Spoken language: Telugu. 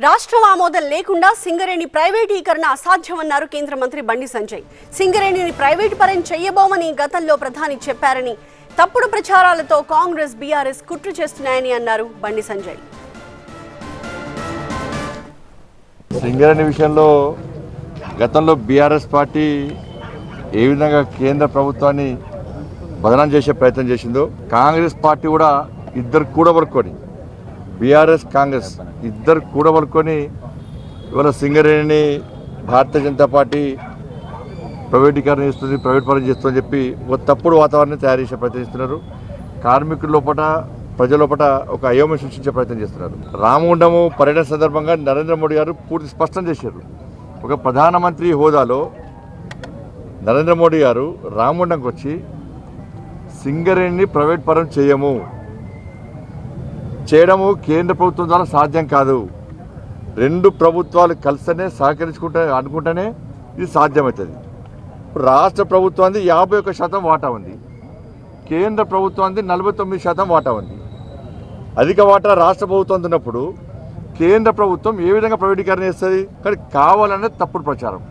రాష్ట్రం ఆమోదం లేకుండా సింగరేణి ప్రైవేటీకరణ అసాధ్యమన్నారు కేంద్ర మంత్రి బండి సంజయ్. సింగరేణిని ప్రైవేటు పరం చేయబోమని గతంలో ప్రధాని చెప్పారని తప్పుడు ప్రచారాలతో కాంగ్రెస్ బీఆర్ఎస్ కుట్ర చేస్తున్నాయని అన్నారు బండి సంజయ్. సింగరేణి విషయంలో గతంలో బీఆర్ఎస్ పార్టీ ఏ విధంగా కేంద్ర ప్రభుత్వాన్ని బదనం చేసే ప్రయత్నం చేసిందో కాంగ్రెస్ పార్టీ కూడా ఇద్దరు కూడబడుకొని బీఆర్ఎస్ కాంగ్రెస్ ఇద్దరు కూడబడుకొని ఇవాళ సింగరేణిని భారతీయ జనతా పార్టీ ప్రైవేటీకరణ చేస్తుంది ప్రైవేట్ పరం చేస్తుందని చెప్పి ఒక తప్పుడు వాతావరణం తయారు చేసే ప్రయత్నం చేస్తున్నారు. కార్మికుల లోపల ప్రజల లోపల ఒక అయోమయం సృష్టించే ప్రయత్నం చేస్తున్నారు. రామగుండము పర్యటన సందర్భంగా నరేంద్ర మోడీ గారు పూర్తి స్పష్టం చేశారు. ఒక ప్రధానమంత్రి హోదాలో నరేంద్ర మోడీ గారు రామగుండంకి వచ్చి సింగరేణిని ప్రైవేట్ పరం చేయము. చేయడము కేంద్ర ప్రభుత్వం ద్వారా సాధ్యం కాదు. రెండు ప్రభుత్వాలు కలిస్తేనే సహకరించుకుంటే అనుకుంటేనే ఇది సాధ్యమవుతుంది. రాష్ట్ర ప్రభుత్వానికి యాభై ఒక్క శాతం వాటా ఉంది. కేంద్ర ప్రభుత్వానికి నలభై తొమ్మిది శాతం వాటా ఉంది. అధిక వాటా రాష్ట్ర ప్రభుత్వం ఉన్నప్పుడు కేంద్ర ప్రభుత్వం ఏ విధంగా ప్రైవేటీకరణ చేస్తుంది? కానీ కావాలనే తప్పుడు ప్రచారం.